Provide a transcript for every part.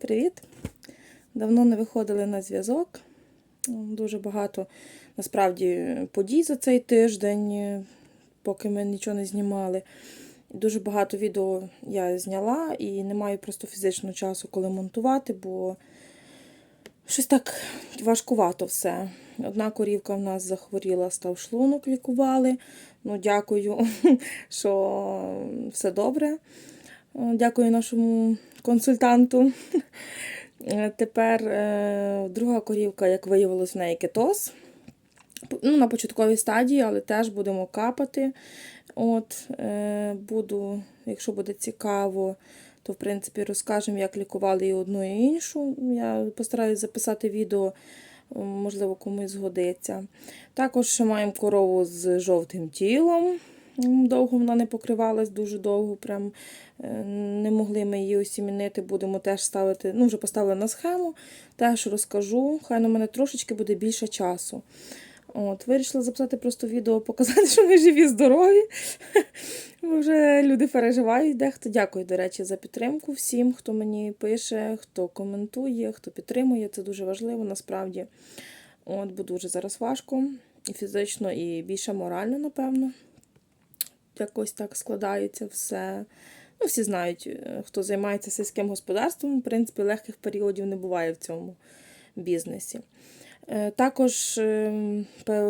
Привіт! Давно не виходили на зв'язок. Дуже багато насправді подій за цей тиждень, поки ми нічого не знімали. Дуже багато відео я зняла і не маю просто фізичного часу, коли монтувати, бо щось так важкувато все. Одна корівка в нас захворіла, став шлунок, лікували. Ну, дякую, що все добре. О, Дякую нашому консультанту. Е, Тепер е, друга корівка, як виявилось, в неї кетоз. Ну, на початковій стадії, але теж будемо капати. От, е, буду, якщо буде цікаво, то в принципі розкажемо, як лікували і одну, і іншу. Я постараюсь записати відео, можливо, комусь згодиться. Також маємо корову з жовтим тілом. М, Довго вона не покривалась, дуже довго. Прям е, не могли ми її осімінити. Будемо теж ставити. Ну, вже поставили на схему, теж розкажу. Хай на мене трошечки буде більше часу. От, Вирішила записати просто відео, показати, що ми живі, здорові. Вже люди переживають. Дехто дякую, до речі, за підтримку всім, хто мені пише, хто коментує, хто підтримує. Це дуже важливо насправді. От, бо дуже зараз важко. І фізично, і більше морально, напевно. Якось так складається все. Ну, всі знають, е, хто займається сільським господарством, в принципі, легких періодів не буває в цьому бізнесі. Е, Також е,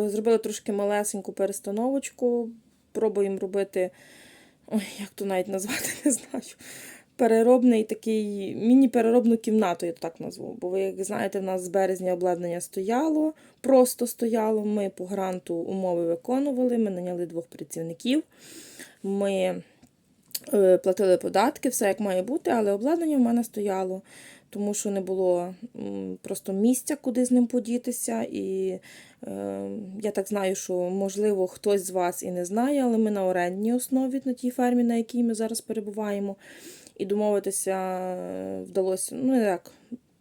зробили трошки малесеньку перестановочку. Пробуємо робити, ой, як то навіть назвати, не знаю. Переробний такий міні-переробну кімнату, я так назву. Бо ви, як знаєте, в нас з березня обладнання стояло, просто стояло. Ми по гранту умови виконували, ми наняли двох працівників. Ми е, платили податки, все як має бути, але обладнання в мене стояло, тому що не було просто місця, куди з ним подітися. І е, я так знаю, що можливо хтось з вас і не знає, але ми на орендній основі на тій фермі, на якій ми зараз перебуваємо. І домовитися е, вдалося, ну як,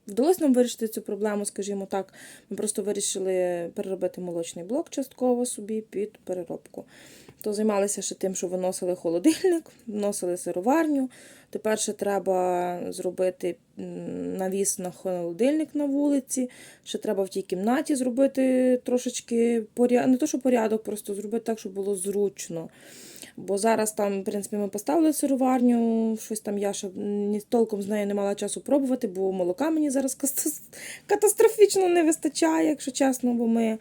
вдалося нам вирішити цю проблему, скажімо так. Ми просто вирішили переробити молочний блок частково собі під переробку. То займалися ще тим, що виносили холодильник, вносили сироварню. Тепер ще треба зробити навіс на холодильник на вулиці. Ще треба в тій кімнаті зробити трошечки порядок, не то, що порядок, просто зробити так, щоб було зручно. Бо зараз там, в принципі, ми поставили сироварню, щось там я ще ні толком з нею не мала часу пробувати, бо молока мені зараз катастрофічно не вистачає, якщо чесно, бо ми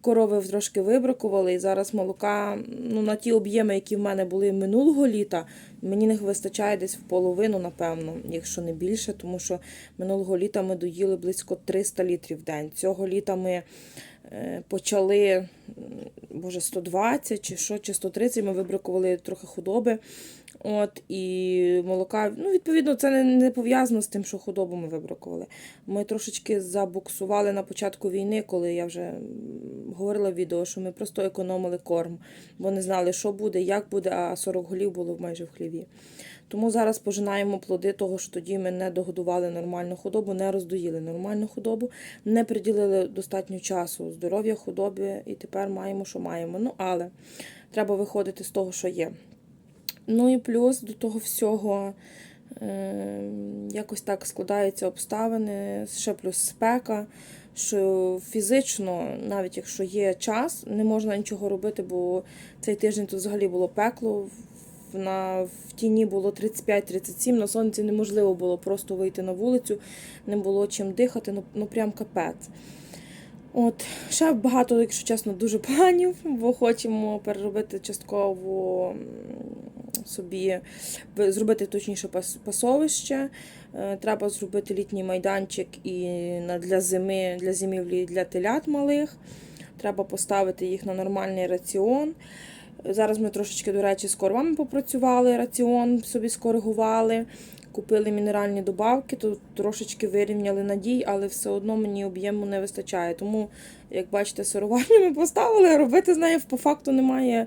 корови трошки вибракували, і зараз молока ну, на ті об'єми, які в мене були минулого літа, мені не вистачає десь в половину, напевно, якщо не більше, тому що минулого літа ми доїли близько 300 літрів в день. Цього літа ми почали, м, боже, 120 чи що, чи 130, ми вибракували трохи худоби. От, і молока, ну, відповідно, це не, не пов'язано з тим, що худобу ми вибракували. Ми трошечки забуксували на початку війни, коли я вже говорила в відео, що ми просто економили корм, бо не знали, що буде, як буде, а 40 голів було майже в хліві. Тому зараз пожинаємо плоди того, що тоді ми не догодували нормальну худобу, не роздоїли нормальну худобу, не приділили достатньо часу здоров'я худобі, і тепер маємо, що маємо. Ну, але треба виходити з того, що є. Ну і плюс до того всього е, якось так складаються обставини, ще плюс спека, що фізично, навіть якщо є час, не можна нічого робити, бо цей тиждень тут взагалі було пекло. На, в тіні було 35-37, на сонці неможливо було просто вийти на вулицю, не було чим дихати, ну, ну прям капець. От, ще багато, якщо чесно, дуже планів, бо хочемо переробити частково собі, зробити точніше пасовище. Е, Треба зробити літній майданчик і для зими, для зимівлі для телят малих. Треба поставити їх на нормальний раціон. Зараз ми трошечки, до речі, з кормами попрацювали, раціон собі скоригували. Купили мінеральні добавки, то трошечки вирівняли надій, але все одно мені об'єму не вистачає. Тому, як бачите, сироварню ми поставили, робити з нею по факту немає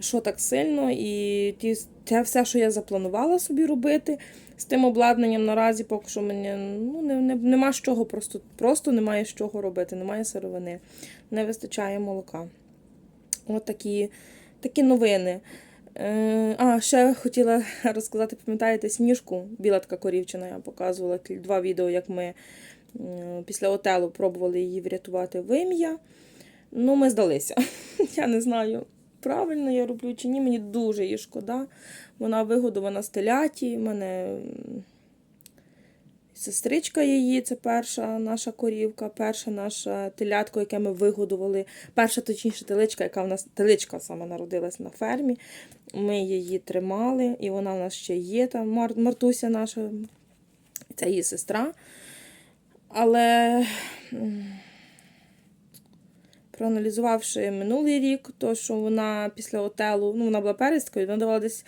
що так сильно. І ті, те все, що я запланувала собі робити з тим обладнанням, наразі поки що мені ну, не, не, нема з чого, просто, просто немає з чого робити, немає сировини, не вистачає молока. От такі, такі новини. Е, а, ще хотіла розказати, пам'ятаєте, сніжку, біла така корівчина, я показувала два відео, як ми після отелу пробували її врятувати в ім'я. Ну, ми здалися. Я не знаю, правильно я роблю чи ні. Мені дуже її шкода. Вона вигодована з теляті. У мене сестричка її, це перша наша корівка, перша наша телятко, яке ми вигодували. Перша, точніше, теличка, яка в нас теличка саме народилась на фермі. Ми її тримали, і вона в нас ще є. Там Мартуся наша, це її сестра. Але проаналізувавши минулий рік, то що вона після отелу, ну вона була пересткою, вона давала десь,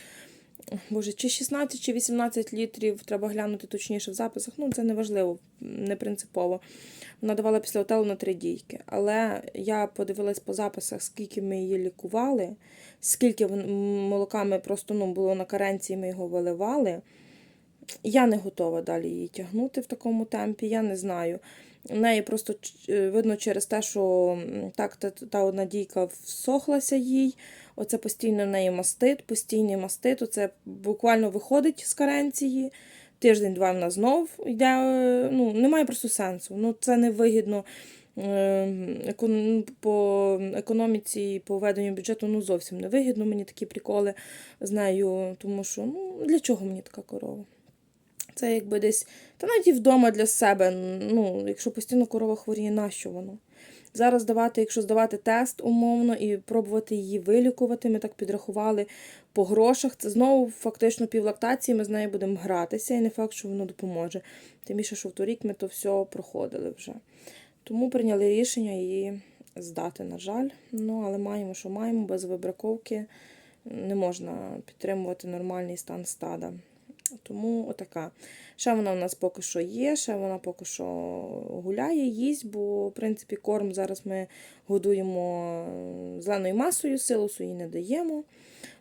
боже, чи 16, чи 18 літрів, треба глянути точніше в записах. Ну, це не важливо, не принципово. Вона давала після отелу на три дійки. Але я подивилась по записах, скільки ми її лікували, скільки молока ми просто ну, було на каренції, ми його виливали. Я не готова далі її тягнути в такому темпі, я не знаю. У неї просто е, видно через те, що так та, та одна дійка всохлася їй. Оце постійно в неї мастит, постійний мастит. Оце буквально виходить з каренції. Тиждень-два вона знов йде. е, Ну, немає просто сенсу. Ну, це невигідно е, по економіці і по веденню бюджету ну, зовсім не вигідно мені такі приколи з нею, тому що ну, для чого мені така корова? Це якби десь, та навіть і вдома для себе. Ну, якщо постійно корова хворіє, нащо воно? Зараз давати, якщо здавати тест умовно і пробувати її вилікувати, ми так підрахували по грошах. Це знову фактично півлактації, ми з нею будемо гратися, і не факт, що воно допоможе. Тим більше, що в торік ми то все проходили вже. Тому прийняли рішення її здати, на жаль. Ну, але маємо, що маємо, без вибраковки не можна підтримувати нормальний стан стада. Тому отака. Ще вона у нас поки що є, ще вона поки що гуляє, їсть, бо, в принципі, корм зараз ми годуємо зеленою масою, силосу їй не даємо,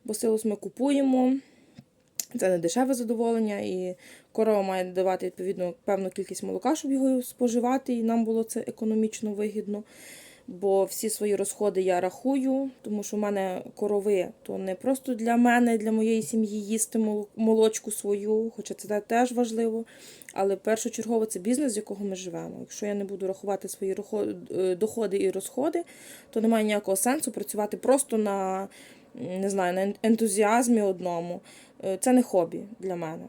бо силос ми купуємо. Це не дешеве задоволення, і корова має давати відповідно певну кількість молока, щоб його споживати, і нам було це економічно вигідно. Бо всі свої розходи я рахую, тому що в мене корови то не просто для мене, для моєї сім'ї їсти мол- молочку свою, хоча це теж важливо. Але першочергово це бізнес, з якого ми живемо. Якщо я не буду рахувати свої е, доходи і розходи, то немає ніякого сенсу працювати просто на не знаю, на ен- ентузіазмі одному. Е, Це не хобі для мене.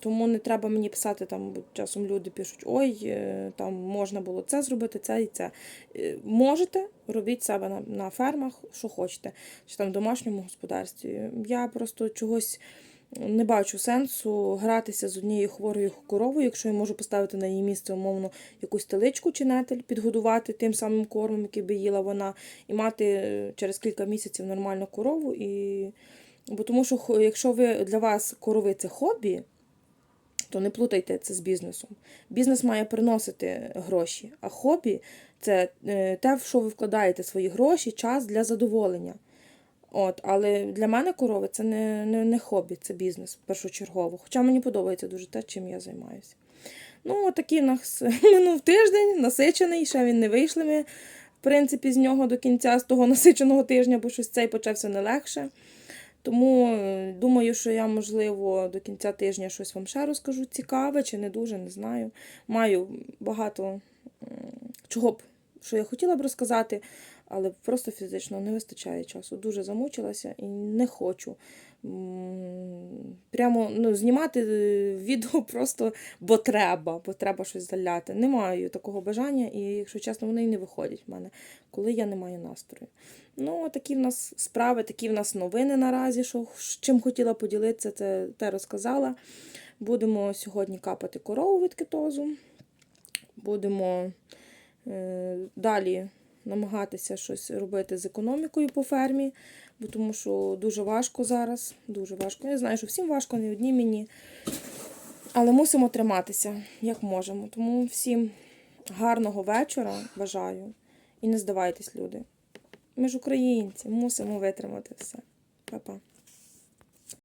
Тому не треба мені писати там, часом люди пишуть, ой, е, там можна було це зробити, це і це. Е, Можете, робіть себе на, на фермах, що хочете, чи там в домашньому господарстві. Я просто чогось не бачу сенсу гратися з однією хворою коровою, якщо я можу поставити на її місце умовно якусь теличку чи нетель, підгодувати тим самим кормом, який би їла вона, і мати е, через кілька місяців нормальну корову. І... Бо тому що якщо ви для вас корови це хобі, то не плутайте це з бізнесом. Бізнес має приносити гроші, а хобі це е, те, в що ви вкладаєте свої гроші, час для задоволення. От, але для мене корови це не, не, не хобі, це бізнес першочергово. Хоча мені подобається дуже те, чим я займаюся. Ну, отакий в нас минув тиждень, насичений, ще він не вийшли ми, в принципі, з нього до кінця з того насиченого тижня, бо щось цей почався не легше. Тому е, думаю, що я, можливо, до кінця тижня щось вам ще розкажу цікаве чи не дуже, не знаю. Маю багато чого б, що я хотіла б розказати, але просто фізично не вистачає часу. Дуже замучилася і не хочу. Прямо ну, знімати е, відео просто бо треба, бо треба щось заляти. Не маю такого бажання, і, якщо чесно, вони й не виходять в мене, коли я не маю настрою. Ну, такі в нас справи, такі в нас новини наразі, що чим хотіла поділитися, це те розказала. Будемо сьогодні капати корову від кетозу. Будемо е, далі намагатися щось робити з економікою по фермі, бо тому що дуже важко зараз. Дуже важко. Я знаю, що всім важко, не одні мені. Але мусимо триматися, як можемо. Тому всім гарного вечора бажаю. І не здавайтесь, люди. Ми ж українці, мусимо витримати все. Па-па.